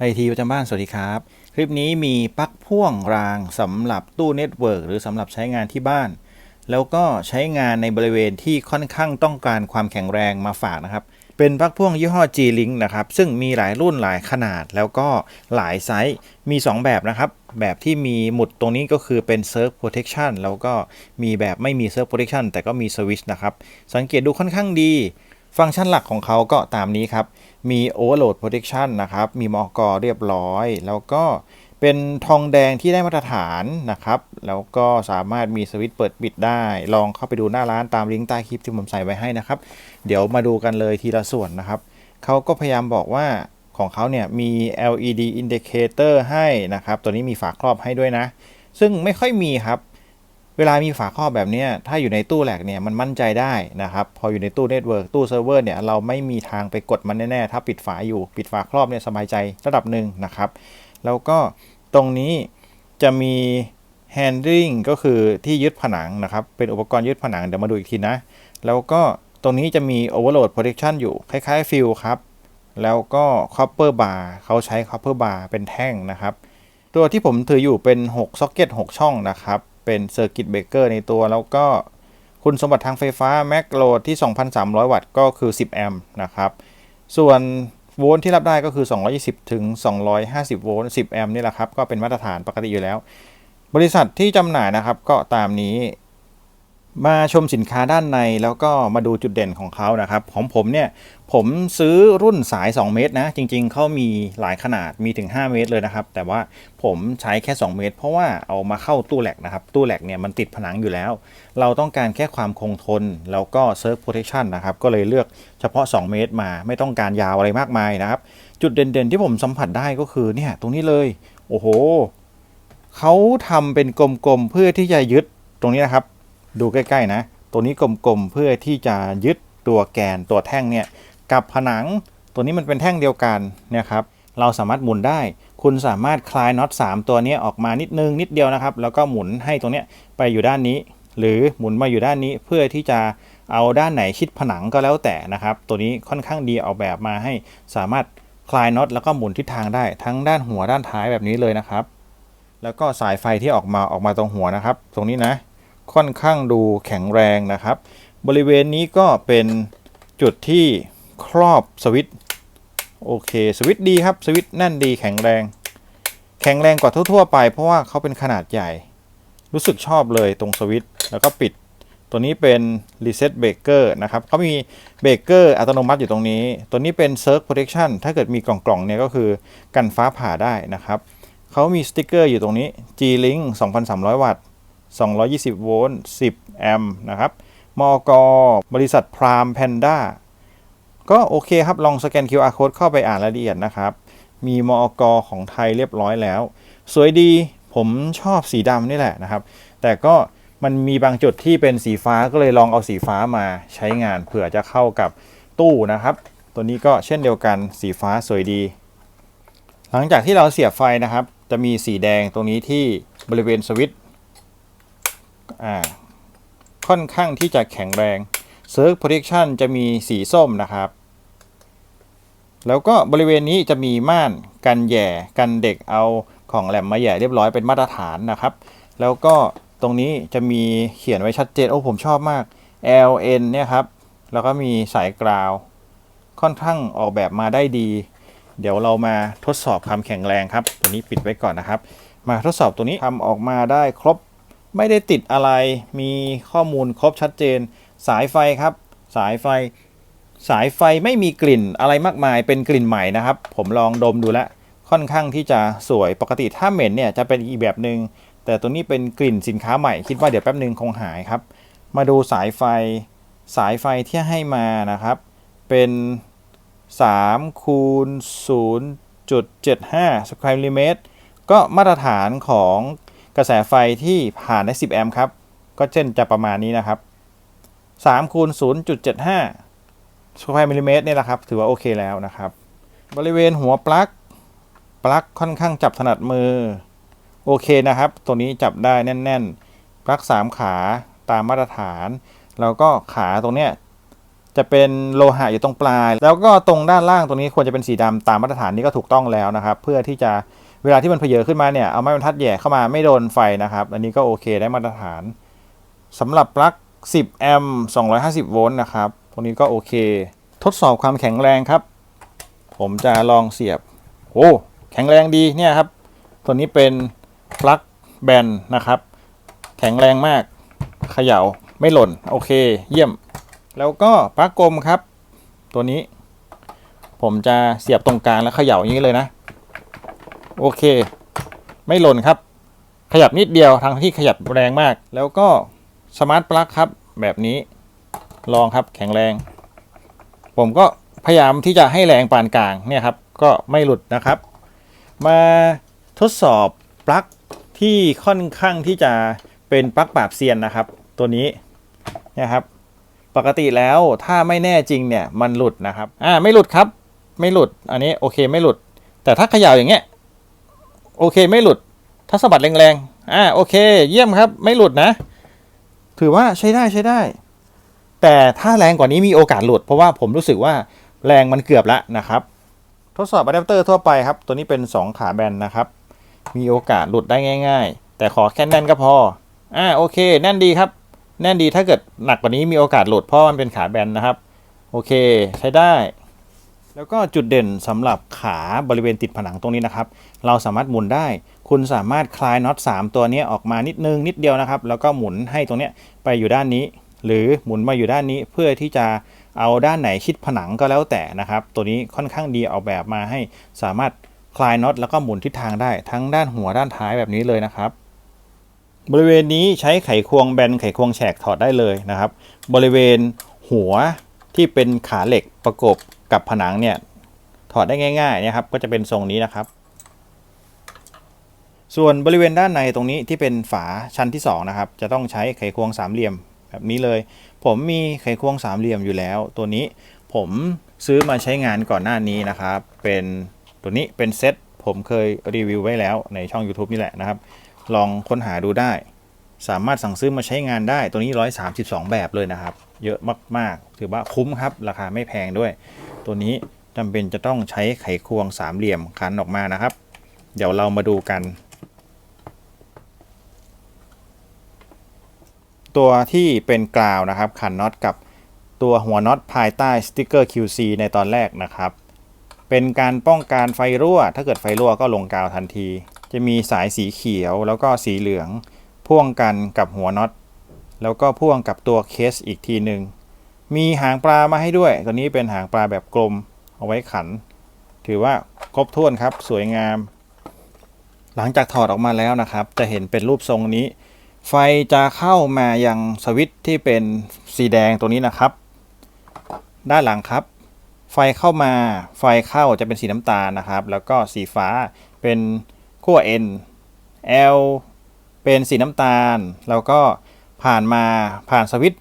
ไอทีประจำบ้านสวัสดีครับ คลิปนี้มีปลั๊กพ่วงรางสำหรับตู้เน็ตเวิร์กหรือสำหรับใช้งานที่บ้าน แล้วก็ใช้งานในบริเวณที่ค่อนข้างต้องการความแข็งแรงมาฝากนะครับ เป็นปลั๊กพ่วงยี่ห้อ G-Link นะครับ ซึ่งมีหลายรุ่นหลายขนาดแล้วก็หลายไซส์ มี 2 แบบนะครับ แบบที่มีหมุดตรงนี้ก็คือเป็น Surf Protection แล้วก็มีแบบไม่มี Surf Protection แต่ก็มีสวิชนะครับ สังเกตดูค่อนข้างดี ฟังก์ชันหลักของเขาก็ตามนี้ครับ มี Overload Protection นะครับ มีมอกเรียบร้อย แล้วก็เป็นทองแดงที่ได้มาตรฐานนะครับ แล้วก็สามารถมีสวิตช์เปิดปิดได้ ลองเข้าไปดูหน้าร้านตามลิงก์ใต้คลิปที่ผมใส่ไว้ให้นะครับ เดี๋ยวมาดูกันเลยทีละส่วนนะครับ เขาก็พยายามบอกว่าของเขาเนี่ยมี LED indicator ให้นะครับ ตัวนี้มีฝาครอบให้ด้วยนะ ซึ่งไม่ค่อยมีครับ เวลามีฝาครอบแบบนี้ถ้าอยู่ในตู้แหลกเนี่ยมันมั่นใจได้นะครับพออยู่ในตู้เน็ตเวิร์กตู้เซิร์ฟเวอร์เนี่ยเราไม่มีทางไปกดมันแน่ๆ ถ้าปิดฝาอยู่ปิดฝาครอบเนี่ยสบายใจระดับหนึ่งนะครับ แล้วก็ตรงนี้จะมี handling ก็คือที่ยึดผนังนะครับ เป็นอุปกรณ์ยึดผนังเดี๋ยวมาดูอีกทีนะ แล้วก็ตรงนี้จะมี overload protection อยู่คล้ายๆ ฟิลครับ แล้วก็ copper bar เขาใช้ copper bar เป็นแท่งนะครับ ตัวที่ผมถืออยู่เป็น 6 socket 6 ช่องนะครับ เป็นเซอร์กิตเบรกเกอร์ในตัว แล้วก็คุณสมบัติทางไฟฟ้าแม็กโหลดที่ 2,300 วัตต์ก็คือ 10 แอมป์นะครับ ส่วนโวลต์ที่รับได้ก็คือ 220 ถึง 250 โวลต์ 10 แอมป์นี่แหละครับ ก็เป็นมาตรฐานปกติอยู่แล้ว บริษัทที่จำหน่ายนะครับก็ตามนี้ มาชมสินค้าด้านในแล้วก็มาดูจุดเด่นของเขานะครับ ของผมเนี่ยผมซื้อรุ่นสาย 2 เมตรนะ จริง ๆเขามีหลายขนาดมีถึง 5 เมตรเลยนะครับ แต่ว่าผมใช้แค่ 2 เมตร เพราะว่าเอามาเข้าตู้แหลกนะครับ ตู้แหลกเนี่ยมันติดผนังอยู่แล้ว เราต้องการแค่ความคงทน แล้วก็เซิร์ฟโปรเทคชันนะครับ ก็เลยเลือกเฉพาะ 2 เมตรมาไม่ต้องการยาวอะไรมากมายนะครับ จุดเด่นๆ ที่ผมสัมผัสได้ก็คือเนี่ยตรงนี้เลยโอ้โหเขาทำเป็นกลมๆเพื่อที่จะยึดตรงนี้นะครับ ดูใกล้ๆนะ ตัวนี้กลมๆ เพื่อที่จะยึดตัวแกนตัวแท่งเนี่ยกับผนังตัวนี้มันเป็นแท่งเดียวกันนี่ยครับ เราสามารถหมุนได้ คุณสามารถคลายน็อต3ตัวนี้ออกมานิดนึงนิดเดียวนะครับ แล้วก็หมุนให้ตรงเนี้ยไปอยู่ด้านนี้ หรือหมุนมาอยู่ด้านนี้เพื่อที่จะเอาด้านไหนชิดผนังก็แล้วแต่นะครับ ตัวนี้ค่อนข้างดีออกแบบมาให้สามารถคลายน็อตแล้วก็หมุนทิศทางได้ทั้งด้านหัวด้านท้ายแบบนี้เลยนะครับ แล้วก็สายไฟที่ออกมาออกมาตรงหัวนะครับ ตรงนี้นะ ค่อนข้างดูแข็งแรงนะครับ บริเวณนี้ก็เป็นจุดที่ครอบสวิตโอเคสวิตดีครับสวิตแน่นดีแข็งแรง แข็งแรงกว่าทั่วๆไป เพราะว่าเขาเป็นขนาดใหญ่ รู้สึกชอบเลยตรงสวิตแล้วก็ปิด ตัวนี้เป็น reset breaker นะครับเขามีเบรกเกอร์อัตโนมัติอยู่ตรงนี้ ตัวนี้เป็น surge protection ถ้าเกิดมีกล่องๆเนี่ยก็คือกันฟ้าผ่าได้นะครับเขามีสติกเกอร์อยู่ตรงนี้ G-Link 2,300 วัตต์ 220 โวลต์ 10 แอมป์นะครับ มอกบริษัทพรามแพนด้าก็โอเคครับ ลองสแกน QR code เข้าไปอ่านรายละเอียดนะครับ มีมอกของไทยเรียบร้อยแล้ว สวยดีผมชอบสีดำนี่แหละนะครับ แต่ก็มันมีบางจุดที่เป็นสีฟ้าก็เลยลองเอาสีฟ้ามาใช้งานเผื่อจะเข้ากับตู้นะครับ ตัวนี้ก็เช่นเดียวกันสีฟ้าสวยดี หลังจากที่เราเสียบไฟนะครับ จะมีสีแดงตรงนี้ที่บริเวณสวิตช์ ค่อนข้างที่จะแข็งแรง Surge Protection จะมีสีส้มนะครับ แล้วก็บริเวณนี้จะมีม่านกันแย่กันเด็กเอาของแหลมมาแย่เรียบร้อยเป็นมาตรฐานนะครับ แล้วก็ตรงนี้จะมีเขียนไว้ชัดเจนโอ้ผมชอบมาก LN เนี่ยครับ แล้วก็มีสายกราว ค่อนข้างออกแบบมาได้ดี เดี๋ยวเรามาทดสอบความแข็งแรงครับ ตัวนี้ปิดไว้ก่อนนะครับ มาทดสอบตัวนี้ทำออกมาได้ครบ ไม่ได้ติดอะไร มีข้อมูลครบชัดเจน สายไฟครับ สายไฟ สายไฟไม่มีกลิ่นอะไรมากมาย เป็นกลิ่นใหม่นะครับ ผมลองดมดูแล้ว ค่อนข้างที่จะสวย ปกติถ้าเหม็นเนี่ยจะเป็นอีกแบบหนึง่ง แต่ตัวนี้เป็นกลิ่นสินค้าใหม่ คิดว่าเดี๋ยวแป๊บหนึ่งคงหายครับ มาดูสายไฟ สายไฟที่ให้มานะครับ เป็น3คูณ0.75 สแควร์มิลลิเมตร ก็มาตรฐานของ กระแสไฟที่ผ่านได้ 10 แอมป์ครับ ก็เช่นจะประมาณนี้นะครับ3คูณ0.75สแควร์มิลลิเมตรนี่แหละครับ ถือว่าโอเคแล้วนะครับ บริเวณหัวปลั๊กปลั๊กค่อนข้างจับถนัดมือ โอเคนะครับ ตัวนี้จับได้แน่น ๆ ปลั๊ก 3 ขาตามมาตรฐาน แล้วก็ขาตรงเนี้ยจะเป็นโลหะอยู่ตรงปลาย แล้วก็ตรงด้านล่างตรงนี้ควรจะเป็นสีดำตามมาตรฐานนี้ก็ถูกต้องแล้วนะครับ เพื่อที่จะ เวลาที่มันเพเยอขึ้นมาเนี่ยเอาไม้บรรทัดแย่เข้ามาไม่โดนไฟนะครับ อันนี้ก็โอเคได้มาตรฐานสำหรับปลั๊ก 10 แอมป์ 250 โวลต์นะครับตรงนี้ก็โอเค ทดสอบความแข็งแรงครับ ผมจะลองเสียบ โอ้แข็งแรงดีเนี่ยครับ ตัวนี้เป็นปลั๊กแบนนะครับ แข็งแรงมากเขย่าไม่หล่น โอเค เยี่ยม แล้วก็ปลั๊กกลมครับ ตัวนี้ ผมจะเสียบตรงกลางแล้วเขย่าอย่างนี้เลยนะ โอเค ไม่หล่นครับ ขยับนิดเดียวทางที่ขยับแรงมาก แล้วก็สมาร์ทปลั๊กครับ แบบนี้ลองครับแข็งแรง ผมก็พยายามที่จะให้แรงปานกลางเนี่ยครับ ก็ไม่หลุดนะครับ มาทดสอบปลั๊กที่ค่อนข้างที่จะเป็นปลั๊กปราบเซียนนะครับ ตัวนี้นี่ยครับ ปกติแล้วถ้าไม่แน่จริงเนี่ยมันหลุดนะครับ อ่าไม่หลุดครับ ไม่หลุดอันนี้โอเคไม่หลุด แต่ถ้าเขย่าอย่างเงี้ย โอเคไม่หลุด ถ้าสะบัดแรงๆ อ่าโอเค เยี่ยมครับ ไม่หลุดนะ ถือว่าใช้ได้ใช้ได้ แต่ถ้าแรงกว่านี้มีโอกาสหลุด เพราะว่าผมรู้สึกว่าแรงมันเกือบแล้วนะครับ ทดสอบอะแดปเตอร์ทั่วไปครับ ตัวนี้เป็น 2 ขาแบนนะครับ มีโอกาสหลุดได้ง่าย ๆ แต่ขอแค่แน่นก็พอ อ่าโอเค แน่นดีครับ แน่นดีถ้าเกิดหนักกว่านี้มีโอกาสหลุดเพราะมันเป็นขาแบนนะครับ โอเค ใช้ได้ แล้วก็จุดเด่นสำหรับขาบริเวณติดผนังตรงนี้นะครับ เราสามารถหมุนได้ คุณสามารถคลายน็อต3 ตัวนี้ออกมานิดนึงนิดเดียวนะครับ แล้วก็หมุนให้ตรงนี้ไปอยู่ด้านนี้ หรือหมุนมาอยู่ด้านนี้เพื่อที่จะเอาด้านไหนชิดผนังก็แล้วแต่นะครับ ตัวนี้ค่อนข้างดีออกแบบมาให้สามารถคลายน็อตแล้วก็หมุนทิศทางได้ทั้งด้านหัวด้านท้ายแบบนี้เลยนะครับ บริเวณนี้ใช้ไขควงแบนไขควงแฉกถอดได้เลยนะครับ บริเวณหัวที่เป็นขาเหล็กประกบ กับผนังเนี่ยถอดได้ง่ายๆนะครับก็จะเป็นทรงนี้นะครับ ส่วนบริเวณด้านในตรงนี้ที่เป็นฝาชั้นที่2นะครับจะต้องใช้ไขควงสามเหลี่ยมแบบนี้เลย ผมมีไขควงสามเหลี่ยมอยู่แล้ว ตัวนี้ผมซื้อมาใช้งานก่อนหน้านี้นะครับ เป็นตัวนี้เป็นเซตผมเคยรีวิวไว้แล้วในช่อง YouTube นี่แหละนะครับ ลองค้นหาดูได้ สามารถสั่งซื้อมาใช้งานได้ตัวนี้ 132 แบบเลยนะครับ เยอะมากๆ ถือว่าคุ้มครับ ราคาไม่แพงด้วย ตัวนี้จำเป็นจะต้องใช้ไขควงสามเหลี่ยมคันออกมานะครับ เดี๋ยวเรามาดูกัน ตัวที่เป็นกราวนะครับขันน็อตกับตัวหัวน็อตภายใต้สติกเกอร์ QC ในตอนแรกนะครับ เป็นการป้องกันไฟรั่ว ถ้าเกิดไฟรั่วก็ลงกาวทันที จะมีสายสีเขียวแล้วก็สีเหลือง พ่วงกันกับหัวน็อต แล้วก็พ่วงกับตัวเคสอีกทีหนึ่งมีหางปลามาให้ด้วย ตัวนี้เป็นหางปลาแบบกลมเอาไว้ขัน ถือว่าครบถ้วนครับสวยงาม หลังจากถอดออกมาแล้วนะครับ จะเห็นเป็นรูปทรงนี้ ไฟจะเข้ามายังสวิตที่เป็นสีแดงตัวนี้นะครับ ด้านหลังครับ ไฟเข้ามาไฟเข้าจะเป็นสีน้ำตาลนะครับ แล้วก็สีฟ้าเป็นขั้ว N L เป็นสีน้ำตาล แล้วก็ ผ่านมาผ่านสวิต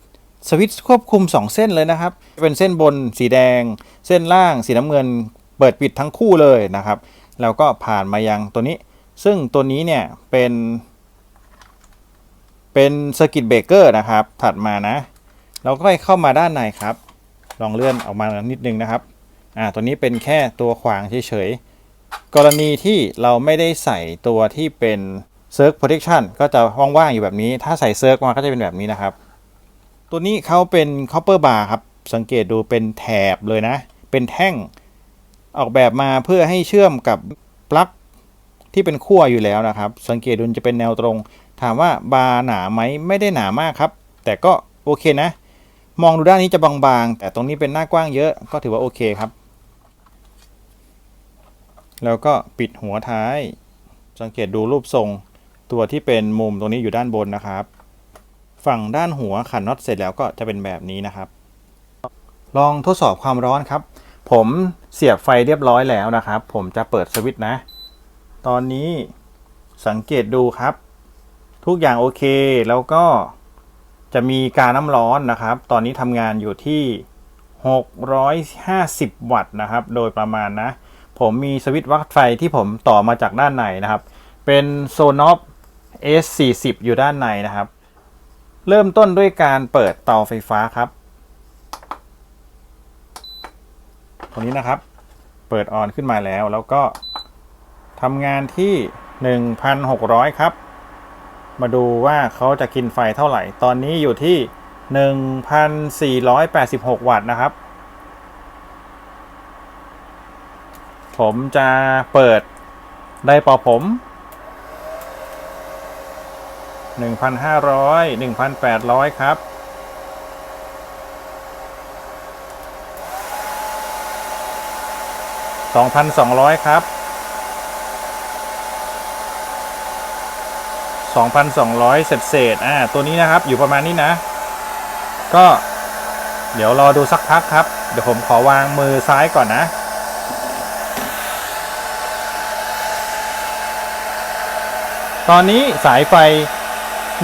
สวิตควบคุม 2 เส้นเลยนะครับ เป็นเส้นบนสีแดง เส้นล่างสีน้ำเงิน เปิดปิดทั้งคู่เลยนะครับ แล้วก็ผ่านมายังตัวนี้ ซึ่งตัวนี้เนี่ยเป็น เป็นสกิตเบรกเกอร์นะครับ ถัดมานะ เราก็เข้ามาด้านในครับ ลองเลื่อนออกมานิดนึงนะครับ อ่า ตัวนี้เป็นแค่ตัวขวางเฉยๆ กรณีที่เราไม่ได้ใส่ตัวที่เป็น Circ Protection ก็จะว่างๆอยู่แบบนี้ ถ้าใส่ Circ มาก็จะเป็นแบบนี้นะครับ ตัวนี้เขาเป็น Copper Bar ครับ สังเกตดูเป็นแถบเลยนะ เป็นแท่งออกแบบมาเพื่อให้เชื่อมกับปลั๊กที่เป็นขั้วอยู่แล้วนะครับ สังเกตดูจะเป็นแนวตรง ถามว่าบาร์หนาไหมไม่ได้หนามากครับ แต่ก็โอเคนะ มองดูด้านนี้จะบางๆ แต่ตรงนี้เป็นหน้ากว้างเยอะก็ถือว่าโอเคครับ แล้วก็ปิดหัวท้าย สังเกตดูรูปทรง ตัวที่เป็นมุมตรงนี้อยู่ด้านบนนะครับ ฝั่งด้านหัวขันน็อตเสร็จแล้วก็จะเป็นแบบนี้นะครับ ลองทดสอบความร้อนครับ ผมเสียบไฟเรียบร้อยแล้วนะครับ ผมจะเปิดสวิตช์นะ ตอนนี้สังเกตดูครับ ทุกอย่างโอเคแล้วก็จะมีการน้ำร้อนนะครับ ตอนนี้ทำงานอยู่ที่ 650 วัตต์นะครับ โดยประมาณนะ ผมมีสวิตช์วัดไฟที่ผมต่อมาจากด้านในนะครับ เป็นโซนอฟ S40 อยู่ด้านในนะครับ เริ่มต้นด้วยการเปิดเตาไฟฟ้าครับ ตรงนี้นะครับ เปิดออนขึ้นมาแล้ว แล้วก็ทำงานที่ 1,600 ครับ มาดูว่าเขาจะกินไฟเท่าไหร่ ตอนนี้อยู่ที่ 1,486 วัตต์นะครับ ผมจะเปิดไดเป่าผม 1,500 1,800 ครับ 2,200 ครับ 2,200 เศษเศษอ่า ตัวนี้นะครับ อยู่ประมาณนี้นะ ก็ เดี๋ยวรอดูสักพักครับ เดี๋ยวผมขอวางมือซ้ายก่อนนะตอนนี้สายไฟ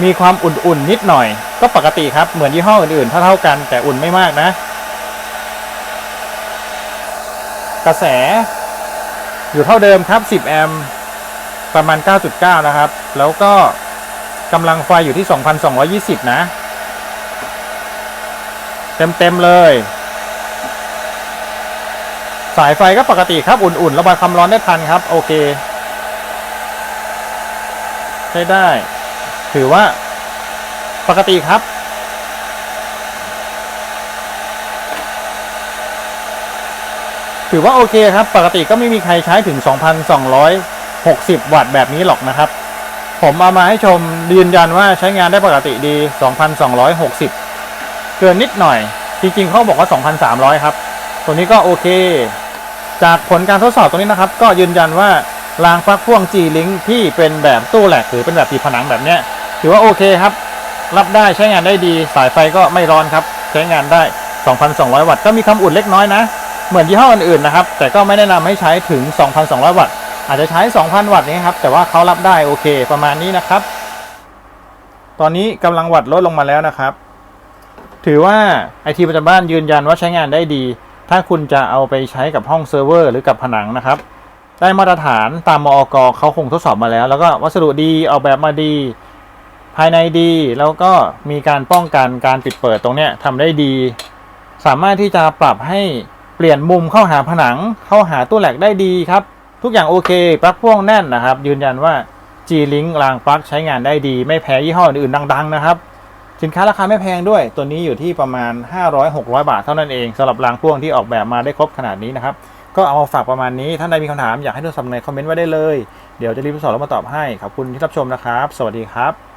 มีความอุ่นๆนิดหน่อย ก็ปกติครับเหมือนยี่ห้ออื่นๆเท่าๆกันแต่อุ่นไม่มากนะ กระแส อยู่เท่าเดิมครับ 10 แอมป์ประมาณ 9.9 นะครับ แล้วก็กำลังไฟอยู่ที่ 2,220 นะ เต็ม ๆ เลย สายไฟก็ปกติครับอุ่น ๆ ระบายความร้อนได้ทันครับ โอเค ใช้ได้ ถือว่าปกติครับ ถือว่าโอเคครับ ปกติก็ไม่มีใครใช้ถึง 2,260 วัตต์แบบนี้หรอกนะครับ ผมเอามาให้ชมยืนยันว่าใช้งานได้ปกติดี 2,260 เกินนิดหน่อย จริงๆเขาบอกว่า 2,300 ครับ ตัวนี้ก็โอเค จากผลการทดสอบตรงนี้นะครับ ก็ยืนยันว่ารางปลั๊กพ่วง G-Link ที่เป็นแบบตู้แหลกหรือเป็นแบบติดผนังแบบเนี้ย ถือว่าโอเคครับ รับได้ใช้งานได้ดี สายไฟก็ไม่ร้อนครับ ใช้งานได้ 2,200 วัตต์ก็มีความอุ่นเล็กน้อยนะ เหมือนยี่ห้ออื่นๆนะครับ แต่ก็ไม่แนะนำให้ใช้ถึง 2,200 วัตต์ อาจจะใช้ 2,000 วัตต์นี้ครับ แต่ว่าเขารับได้โอเค ประมาณนี้นะครับ ตอนนี้กำลังวัตต์ลดลงมาแล้วนะครับ ถือว่าไอทีประจำบ้านยืนยันว่าใช้งานได้ดี ถ้าคุณจะเอาไปใช้กับห้องเซิร์ฟเวอร์หรือกับผนังนะครับได้มาตรฐานตามมอกเขาคงทดสอบมาแล้ว แล้วก็วัสดุดีออกแบบมาดี ภายในดี แล้วก็มีการป้องกันการปิดเปิดตรงเนี้ยทำได้ดี สามารถที่จะปรับให้เปลี่ยนมุมเข้าหาผนังเข้าหาตู้แหลกได้ดีครับ ทุกอย่างโอเคปลั๊กพ่วงแน่นนะครับ ยืนยันว่า G-Link รางปลั๊กใช้งานได้ดี ไม่แพ้ยี่ห้ออื่นๆดัง ๆ นะครับ สินค้าราคาไม่แพงด้วย ตัวนี้อยู่ที่ประมาณ 500-600 บาทเท่านั้นเองสำหรับรางพ่วงที่ออกแบบมาได้ครบขนาดนี้นะครับก็เอามาฝากประมาณนี้ ท่านใดมีคำถามอยากให้ทดสอบในคอมเมนต์ไว้ได้เลย เดี๋ยวจะรีบทดสอบแล้วมาตอบให้ ขอบคุณที่รับชมนะครับ สวัสดีครับ